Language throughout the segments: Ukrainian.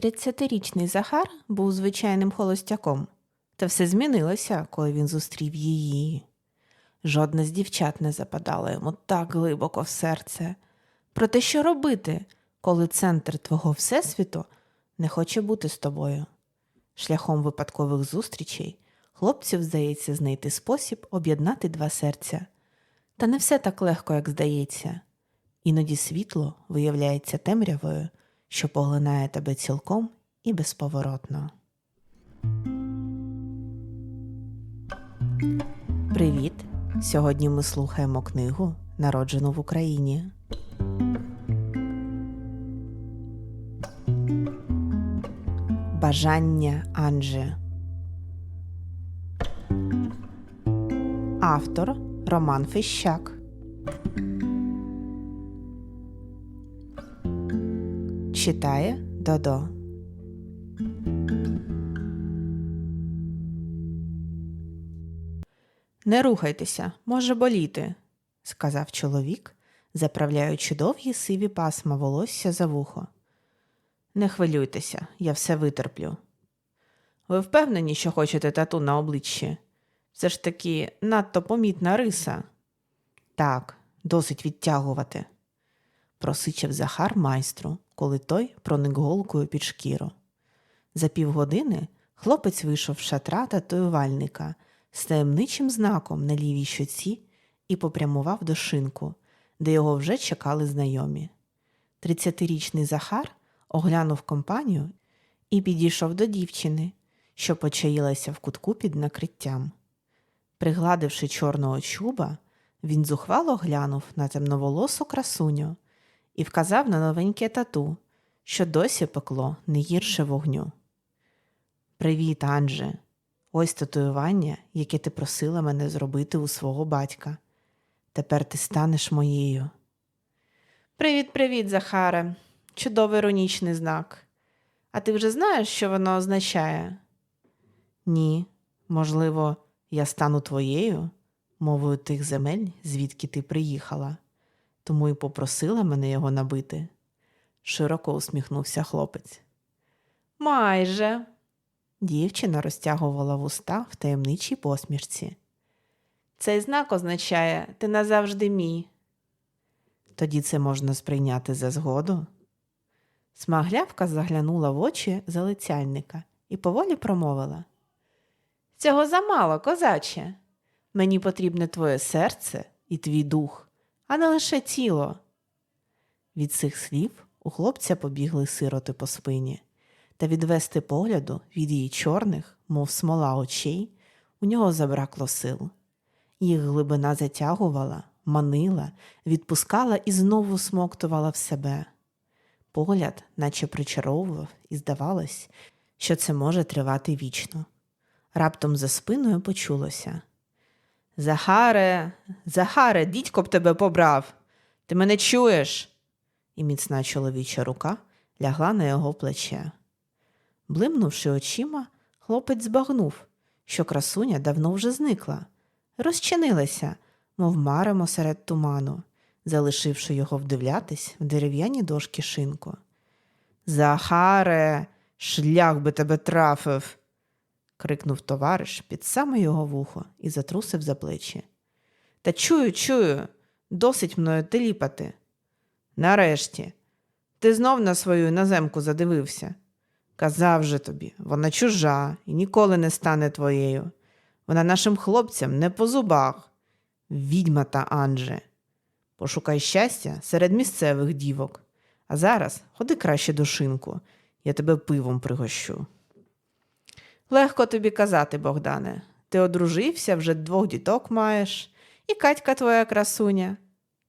Тридцятирічний Захар був звичайним холостяком, та все змінилося, коли він зустрів її. Жодна з дівчат не западала йому так глибоко в серце. Проте що робити, коли центр твого всесвіту не хоче бути з тобою? Шляхом випадкових зустрічей хлопцю здається знайти спосіб об'єднати два серця. Та не все так легко, як здається. Іноді світло виявляється темрявою, що поглинає тебе цілком і безповоротно. Привіт! Сьогодні ми слухаємо книгу Народжену в Україні. Бажання Анджи. Автор Роман Фещак. Читає Додо. Не рухайтеся, може боліти, сказав чоловік, заправляючи довгі сиві пасма волосся за вухо. Не хвилюйтеся, я все витерплю. Ви впевнені, що хочете тату на обличчі? Це ж таки надто помітна риса. Так, досить відтягувати, просичав Захар майстру, коли той проник голкою під шкіру. За півгодини хлопець вийшов з шатра татуювальника з таємничим знаком на лівій щоці і попрямував до шинку, де його вже чекали знайомі. Тридцятирічний Захар оглянув компанію і підійшов до дівчини, що почаїлася в кутку під накриттям. Пригладивши чорного чуба, він зухвало глянув на темноволосу красуню і вказав на новеньке тату, що досі пекло не гірше вогню. Привіт, Анже. Ось татуювання, яке ти просила мене зробити у свого батька. Тепер ти станеш моєю. Привіт, привіт, Захаре. Чудовий іронічний знак. А ти вже знаєш, що воно означає? Ні, можливо, я стану твоєю, мовою тих земель, звідки ти приїхала, тому й попросила мене його набити. Широко усміхнувся хлопець. Майже. Дівчина розтягувала вуста в таємничій посмішці. Цей знак означає ти назавжди мій. Тоді це можна сприйняти за згоду. Смаглявка заглянула в очі залицяльника і поволі промовила. Цього замало, козаче. Мені потрібне твоє серце і твій дух, а не лише тіло. Від цих слів у хлопця побігли сироти по спині, та відвести погляду від її чорних, мов смола очей, у нього забракло сил. Їх глибина затягувала, манила, відпускала і знову смоктувала в себе. Погляд, наче причаровував, і здавалось, що це може тривати вічно. Раптом за спиною почулося. Захаре, Захаре, дідько б тебе побрав. Ти мене чуєш? І міцна чоловіча рука лягла на його плече. Блимнувши очима, хлопець збагнув, що красуня давно вже зникла, розчинилася, мов маремо серед туману, залишивши його вдивлятись в дерев'яні дошки шинку. Захаре, шлях би тебе трафив крикнув товариш під саме його вухо і затрусив за плечі. Та чую, чую, досить мною теліпати. Нарешті, ти знов на свою іноземку задивився. Казав же тобі, вона чужа і ніколи не стане твоєю. Вона нашим хлопцям не по зубах. Відьма та Анже. Пошукай щастя серед місцевих дівок. А зараз ходи краще до шинку, я тебе пивом пригощу. Легко тобі казати, Богдане. Ти одружився, вже двох діток маєш, і Катька твоя красуня.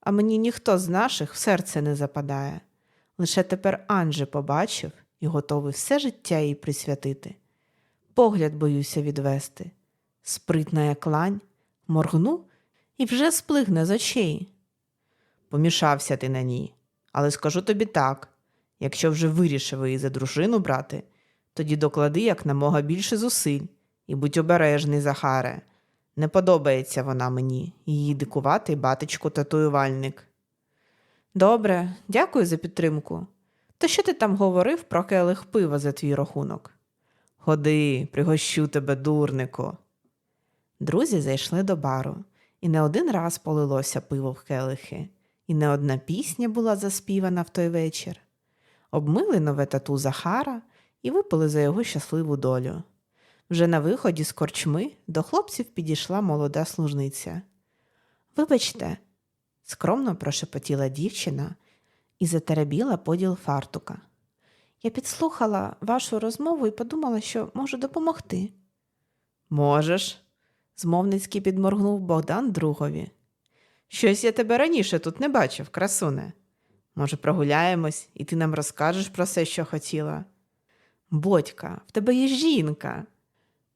А мені ніхто з наших в серце не западає. Лише тепер Анже побачив і готовий все життя їй присвятити. Погляд боюся відвести. Спритна як лань, моргну і вже сплигне з очей. Помішався ти на ній, але скажу тобі так якщо вже вирішив її за дружину брати, тоді доклади якнамога більше зусиль і будь обережний, Захаре. Не подобається вона мені, її дикуватий батечко татуювальник. Добре, дякую за підтримку. То що ти там говорив про келих пива за твій рахунок? Ходи, пригощу тебе, дурнику. Друзі зайшли до бару, і не один раз полилося пиво в келихи, і не одна пісня була заспівана в той вечір. Обмили нове тату Захара і випили за його щасливу долю. Вже на виході з корчми до хлопців підійшла молода служниця. Вибачте, скромно прошепотіла дівчина і затеребіла поділ фартука. Я підслухала вашу розмову і подумала, що можу допомогти. Можеш, змовницьки підморгнув Богдан другові. Щось я тебе раніше тут не бачив, красуне. Може, прогуляємось, і ти нам розкажеш про все, що хотіла. Бодька, в тебе є жінка.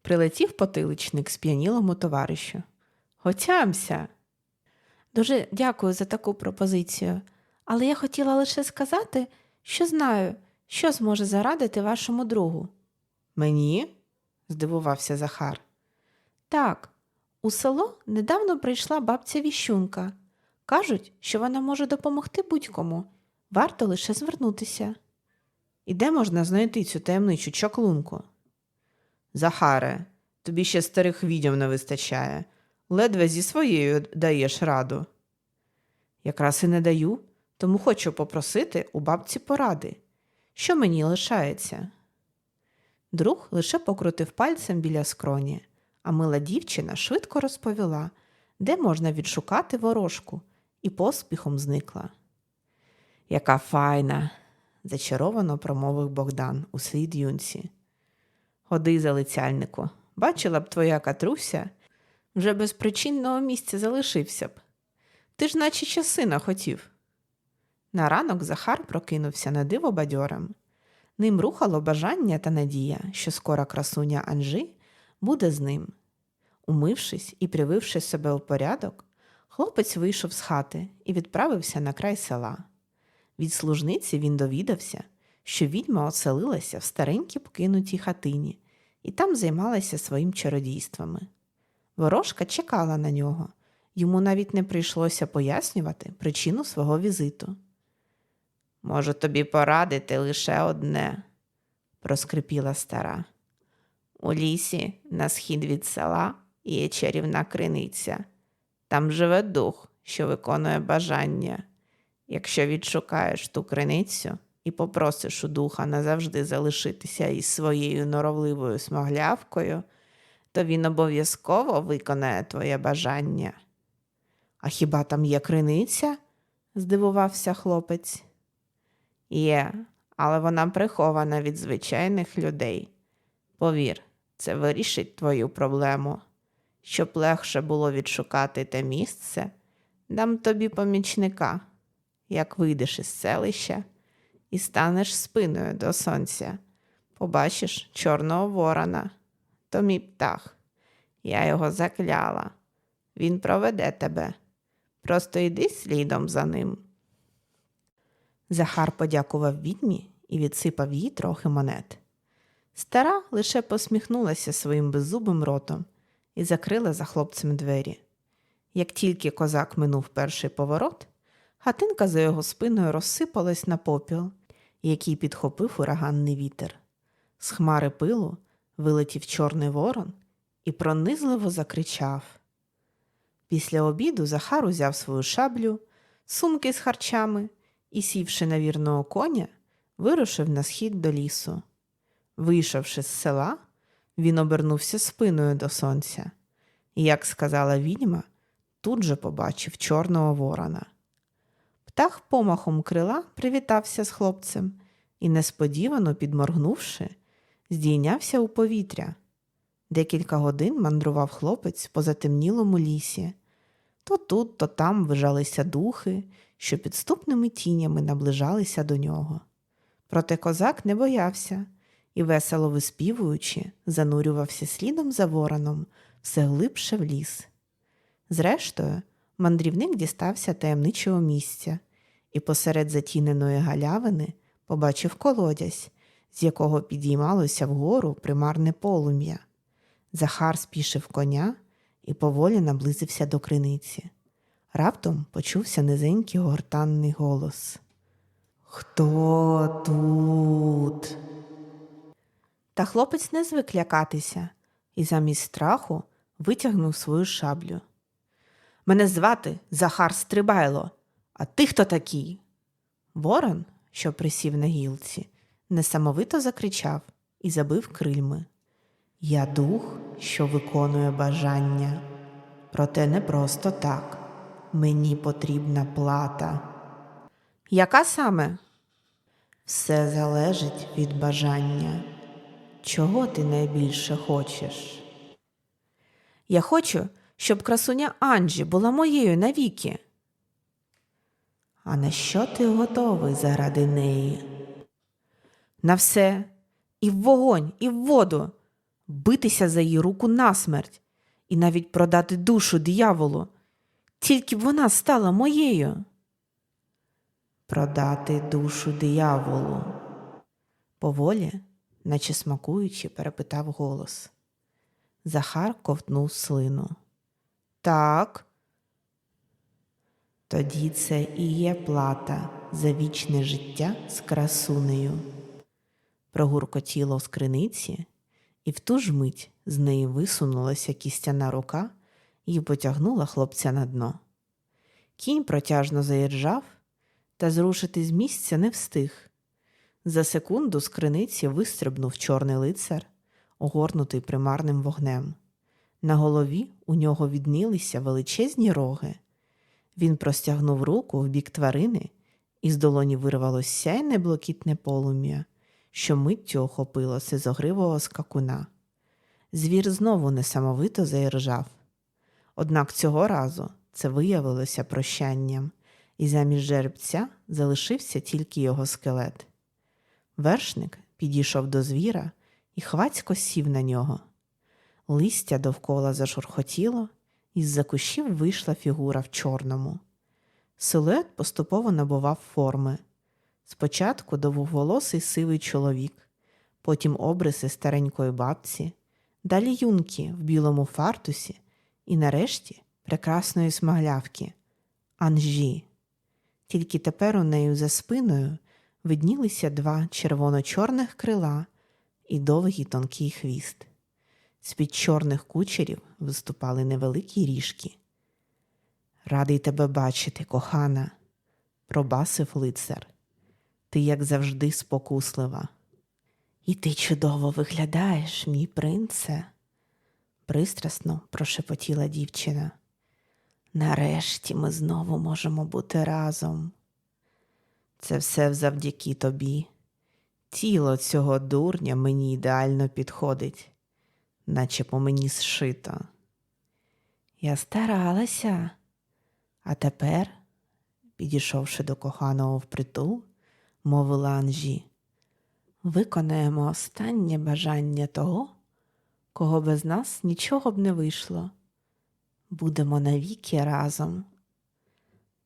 Прилетів потиличник сп'янілому товаришу. Готямся. Дуже дякую за таку пропозицію, але я хотіла лише сказати, що знаю, що зможе зарадити вашому другу. Мені? здивувався Захар. Так, у село недавно прийшла бабця Віщунка. Кажуть, що вона може допомогти будь-кому. Варто лише звернутися. І де можна знайти цю таємничу чаклунку? Захаре, тобі ще старих відьом не вистачає. Ледве зі своєю даєш раду. Якраз і не даю, тому хочу попросити у бабці поради. Що мені лишається? Друг лише покрутив пальцем біля скроні, а мила дівчина швидко розповіла, де можна відшукати ворожку, і поспіхом зникла. Яка файна, зачаровано промовив Богдан у слід юнці. Ходи, залицяльнику, бачила б твоя катруся, вже без причинного місця залишився б. Ти ж наче ще сина хотів. На ранок Захар прокинувся на диво бадьорим. Ним рухало бажання та надія, що скоро красуня Анжи буде з ним. Умившись і прививши себе у порядок, хлопець вийшов з хати і відправився на край села. Від служниці він довідався, що відьма оселилася в старенькій покинутій хатині і там займалася своїм чародійствами. Ворожка чекала на нього, йому навіть не прийшлося пояснювати причину свого візиту. Можу тобі порадити лише одне, проскрипіла стара. У лісі, на схід від села, є чарівна криниця. Там живе дух, що виконує бажання. Якщо відшукаєш ту криницю і попросиш у духа назавжди залишитися із своєю норовливою смоглявкою, то він обов'язково виконає твоє бажання. А хіба там є криниця? здивувався хлопець. Є, але вона прихована від звичайних людей. Повір, це вирішить твою проблему. Щоб легше було відшукати те місце, дам тобі помічника, як вийдеш із селища і станеш спиною до сонця. Побачиш чорного ворона, то мій птах. Я його закляла. Він проведе тебе. Просто йди слідом за ним. Захар подякував відьмі і відсипав їй трохи монет. Стара лише посміхнулася своїм беззубим ротом і закрила за хлопцем двері. Як тільки козак минув перший поворот, хатинка за його спиною розсипалась на попіл, який підхопив ураганний вітер. З хмари пилу вилетів чорний ворон і пронизливо закричав. Після обіду Захар узяв свою шаблю, сумки з харчами і, сівши на вірного коня, вирушив на схід до лісу. Вийшовши з села, він обернувся спиною до сонця, як сказала відьма, тут же побачив чорного ворона. Птах помахом крила привітався з хлопцем і, несподівано підморгнувши, здійнявся у повітря. Декілька годин мандрував хлопець по затемнілому лісі. То тут, то там вижалися духи, що підступними тінями наближалися до нього. Проте козак не боявся і, весело виспівуючи, занурювався слідом за вороном все глибше в ліс. Зрештою, мандрівник дістався таємничого місця і посеред затіненої галявини побачив колодязь, з якого підіймалося вгору примарне полум'я. Захар спішив коня і поволі наблизився до криниці. Раптом почувся низенький гортанний голос. Хто тут? Та хлопець не звик лякатися і замість страху витягнув свою шаблю. Мене звати Захар Стрибайло, а ти хто такий? Ворон, що присів на гілці, несамовито закричав і забив крильми. Я дух, що виконує бажання. Проте не просто так. Мені потрібна плата. Яка саме? Все залежить від бажання. Чого ти найбільше хочеш? Я хочу, щоб красуня Анджі була моєю навіки. А на що ти готовий заради неї? На все, і в вогонь, і в воду, битися за її руку насмерть, і навіть продати душу дияволу, тільки б вона стала моєю. Продати душу дияволу. Поволі, наче смакуючи, перепитав голос. Захар ковтнув слину. Так. Тоді це і є плата за вічне життя з красунею. Прогуркотіло з криниці, і в ту ж мить з неї висунулася кістяна рука і потягнула хлопця на дно. Кінь протяжно заіржав, та зрушити з місця не встиг. За секунду з криниці вистрибнув чорний лицар, огорнутий примарним вогнем. На голові у нього віднілися величезні роги. Він простягнув руку в бік тварини, і з долоні вирвалось сяйне блакитне полум'я, що миттю охопило сизогривого скакуна. Звір знову несамовито заіржав. Однак цього разу це виявилося прощанням, і замість жеребця залишився тільки його скелет. Вершник підійшов до звіра і хвацько сів на нього. Листя довкола зашурхотіло, і з-за кущів вийшла фігура в чорному. Силует поступово набував форми. Спочатку довговолосий сивий чоловік, потім обриси старенької бабці, далі юнки в білому фартусі і нарешті прекрасної смаглявки Анжі. Тільки тепер у неї за спиною виднілися два червоно-чорних крила і довгий тонкий хвіст. З-під чорних кучерів виступали невеликі ріжки. Радий тебе бачити, кохана, пробасив лицар. Ти, як завжди, спокуслива. І ти чудово виглядаєш, мій принце, пристрасно прошепотіла дівчина. Нарешті ми знову можемо бути разом. Це все завдяки тобі. Тіло цього дурня мені ідеально підходить, наче по мені зшито. Я старалася, а тепер, підійшовши до коханого впритул, мовила Анжі, виконаємо останнє бажання того, кого без нас нічого б не вийшло. Будемо навіки разом.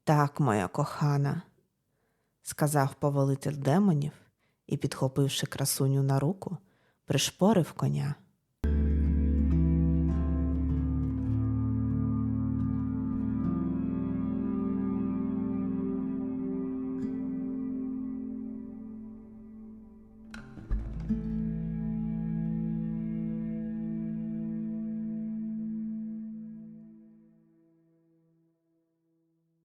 Так, моя кохана, сказав повелитель демонів і, підхопивши красуню на руку, пришпорив коня.